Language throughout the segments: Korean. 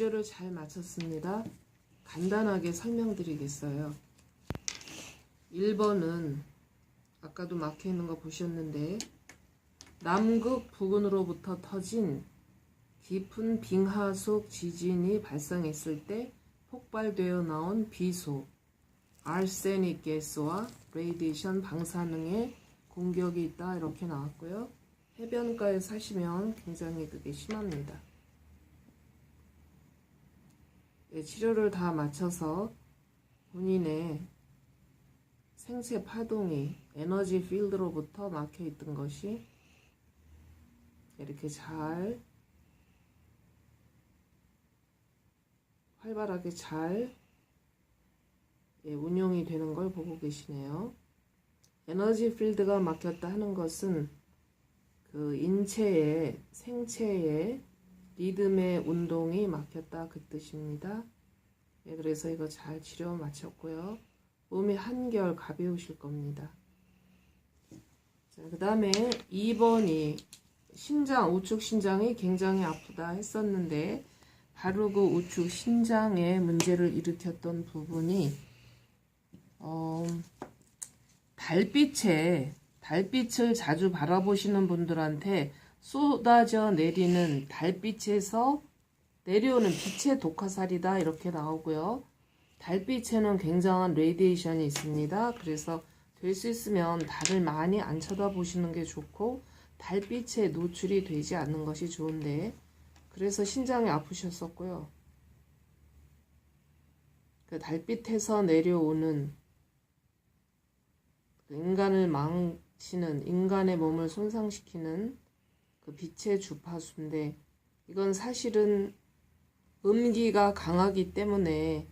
치료를 잘 마쳤습니다. 간단하게 설명드리겠어요. 1번은 아까도 막혀 있는 거 보셨는데 남극 부근으로부터 터진 깊은 빙하 속 지진이 발생했을 때 폭발되어 나온 비소, 알세닉 가스와 레이디션 방사능의 공격이 있다 이렇게 나왔고요. 해변가에 사시면 굉장히 그게 심합니다. 예, 치료를 다 마쳐서 본인의 생체 파동이 에너지 필드로부터 막혀 있던 것이 이렇게 잘 활발하게 잘 예, 운용이 되는 걸 보고 계시네요. 에너지 필드가 막혔다 하는 것은 그 인체의 생체의 리듬의 운동이 막혔다 그 뜻입니다. 예, 그래서 이거 잘 치료 마쳤고요. 몸이 한결 가벼우실 겁니다. 자, 그 다음에 2번이 신장, 우측 신장이 굉장히 아프다 했었는데 바로 그 우측 신장에 문제를 일으켰던 부분이 어, 달빛에 달빛을 자주 바라보시는 분들한테 쏟아져 내리는 달빛에서 내려오는 빛의 독화살이다 이렇게 나오고요. 달빛에는 굉장한 레디에이션이 있습니다. 그래서 될 수 있으면 달을 많이 안 쳐다보시는 게 좋고 달빛에 노출이 되지 않는 것이 좋은데 그래서 신장이 아프셨었고요. 그 달빛에서 내려오는 그 인간을 망치는 인간의 몸을 손상시키는 그 빛의 주파수인데 이건 사실은 음기가 강하기 때문에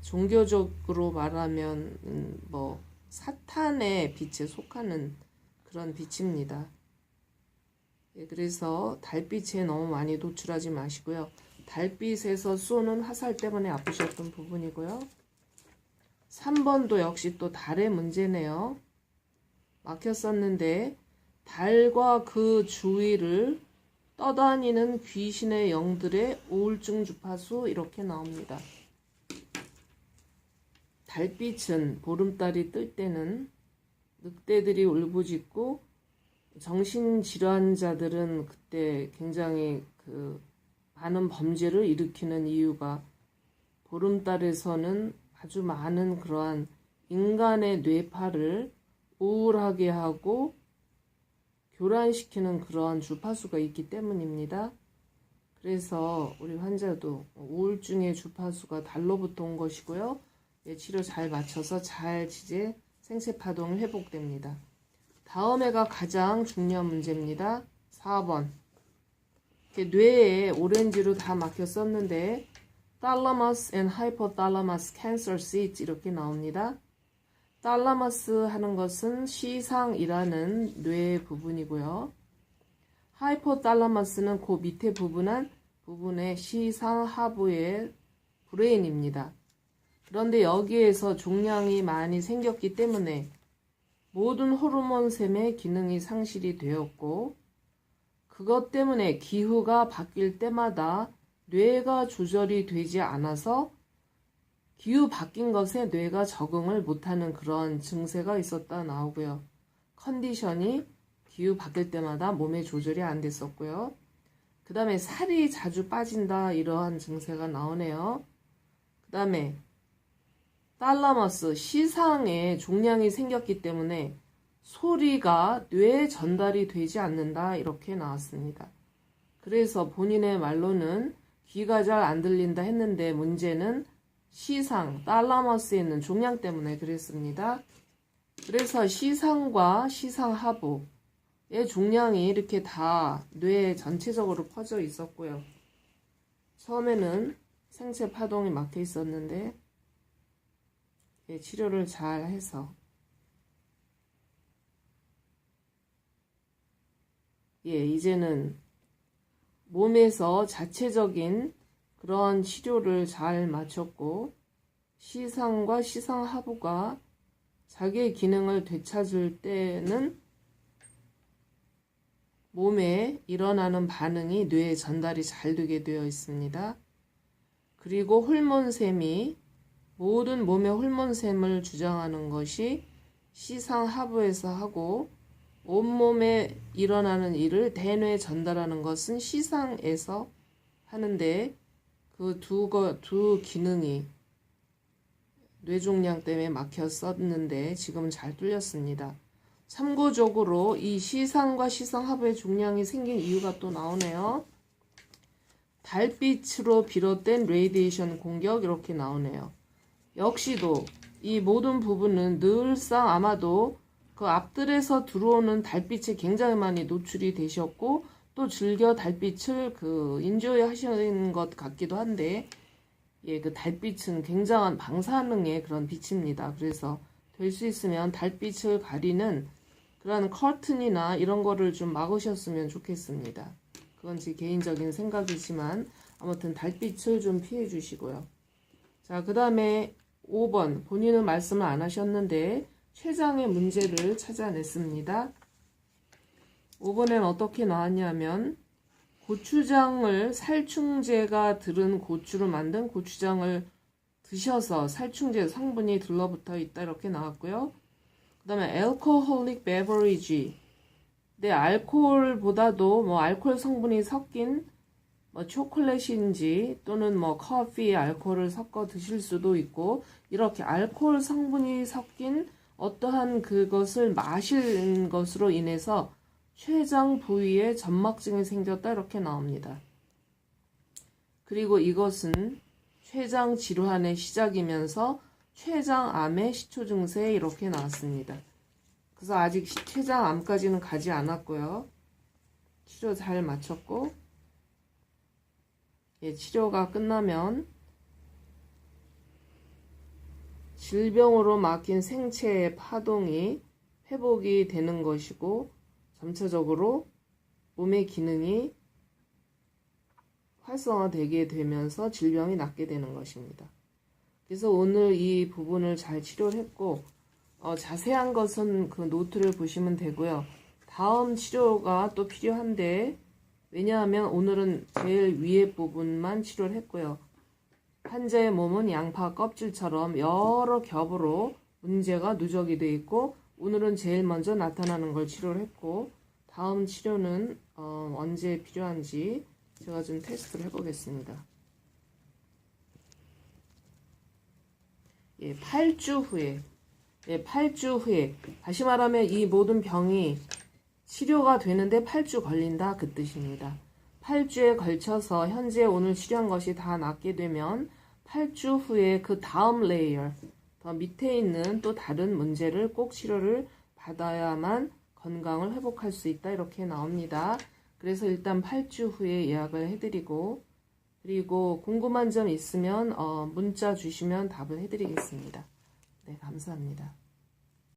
종교적으로 말하면 음, 뭐 사탄의 빛에 속하는 그런 빛입니다. 예, 그래서 달빛에 너무 많이 노출하지 마시고요. 달빛에서 쏘는 화살 때문에 아프셨던 부분이고요. 3번도 역시 또 달의 문제네요. 막혔었는데 달과 그 주위를 떠다니는 귀신의 영들의 우울증 주파수 이렇게 나옵니다. 달빛은 보름달이 뜰 때는 늑대들이 울부짖고 정신질환자들은 그때 굉장히 그 많은 범죄를 일으키는 이유가 보름달에서는 아주 많은 그러한 인간의 뇌파를 우울하게 하고 교란시키는 그러한 주파수가 있기 때문입니다. 그래서 우리 환자도 우울증의 주파수가 달로부터 온 것이고요. 예, 치료 잘 맞춰서 잘 이제 생체 파동이 회복됩니다. 다음에가 가장 중요한 문제입니다. 4번. 뇌에 오렌지로 다 막혀 썼는데 thalamus and hypothalamus cancer seeds 이렇게 나옵니다. Thalamus 하는 것은 시상이라는 뇌 부분이고요. hypothalamus는 그 밑에 부분한 부분의 시상 하부의 브레인입니다. 그런데 여기에서 종양이 많이 생겼기 때문에 모든 호르몬샘의 기능이 상실이 되었고 그것 때문에 기후가 바뀔 때마다 뇌가 조절이 되지 않아서 기후 바뀐 것에 뇌가 적응을 못하는 그런 증세가 있었다 나오고요. 컨디션이 기후 바뀔 때마다 몸의 조절이 안 됐었고요. 그 다음에 살이 자주 빠진다 이러한 증세가 나오네요. 그 다음에 달라머스 시상에 종양이 생겼기 때문에 소리가 뇌에 전달이 되지 않는다 이렇게 나왔습니다. 그래서 본인의 말로는 귀가 잘 안 들린다 했는데 문제는 시상, 달라머스에 있는 종양 때문에 그랬습니다. 그래서 시상과 시상하부의 종양이 이렇게 다뇌 전체적으로 퍼져 있었고요. 처음에는 생체 파동이 막혀 있었는데 예, 치료를 잘 해서 예, 이제는 몸에서 자체적인 그런 치료를 잘 마쳤고 시상과 시상하부가 자기의 기능을 되찾을 때는 몸에 일어나는 반응이 뇌에 전달이 잘 되게 되어 있습니다. 그리고 호르몬샘이 모든 몸의 호르몬샘을 주장하는 것이 시상하부에서 하고 온몸에 일어나는 일을 대뇌에 전달하는 것은 시상에서 하는데 그두두 기능이 뇌종양 때문에 막혔었는데 지금은 잘 뚫렸습니다. 참고적으로 이 시상과 시상 하부의 종양이 생긴 이유가 또 나오네요. 달빛으로 비롯된 레이디에이션 공격 이렇게 나오네요. 역시도 이 모든 부분은 늘상 아마도 그 앞들에서 들어오는 달빛에 굉장히 많이 노출이 되셨고 또 즐겨 달빛을 그 인조해 하시는 것 같기도 한데 예, 그 달빛은 굉장한 방사능의 그런 빛입니다. 그래서 될 수 있으면 달빛을 가리는 그런 커튼이나 이런 거를 좀 막으셨으면 좋겠습니다. 그건 제 개인적인 생각이지만 아무튼 달빛을 좀 피해 주시고요. 자, 그 다음에 5번 본인은 말씀을 안 하셨는데 췌장의 문제를 찾아냈습니다. 5번엔 어떻게 나왔냐면 고추장을 살충제가 들은 고추로 만든 고추장을 드셔서 살충제 성분이 들러붙어 있다 이렇게 나왔고요. 그 다음에 alcoholic beverage 네, 알코올보다도 뭐 알코올 성분이 섞인 뭐 초콜릿인지 또는 뭐 커피에 알코올을 섞어 드실 수도 있고 이렇게 알코올 성분이 섞인 어떠한 그것을 마실 것으로 인해서 췌장 부위에 점막증이 생겼다 이렇게 나옵니다. 그리고 이것은 췌장 질환의 시작이면서 췌장암의 시초 증세 이렇게 나왔습니다. 그래서 아직 췌장암까지는 가지 않았고요. 치료 잘 마쳤고 예, 치료가 끝나면 질병으로 막힌 생체의 파동이 회복이 되는 것이고 점차적으로 몸의 기능이 활성화되게 되면서 질병이 낫게 되는 것입니다. 그래서 오늘 이 부분을 잘 치료를 했고 어, 자세한 것은 그 노트를 보시면 되고요. 다음 치료가 또 필요한데 왜냐하면 오늘은 제일 위에 부분만 치료를 했고요. 환자의 몸은 양파 껍질처럼 여러 겹으로 문제가 누적이 되어 있고 오늘은 제일 먼저 나타나는 걸 치료를 했고 다음 치료는 어, 언제 필요한지 제가 좀 테스트를 해보겠습니다. 예, 8주 후에 예, 8주 후에 다시 말하면 이 모든 병이 치료가 되는데 8주 걸린다 그 뜻입니다. 8주에 걸쳐서 현재 오늘 치료한 것이 다 낫게 되면 8주 후에 그 다음 레이어 더 밑에 있는 또 다른 문제를 꼭 치료를 받아야만 건강을 회복할 수 있다 이렇게 나옵니다. 그래서 일단 8주 후에 예약을 해드리고 그리고 궁금한 점 있으면 어, 문자 주시면 답을 해드리겠습니다. 네 감사합니다.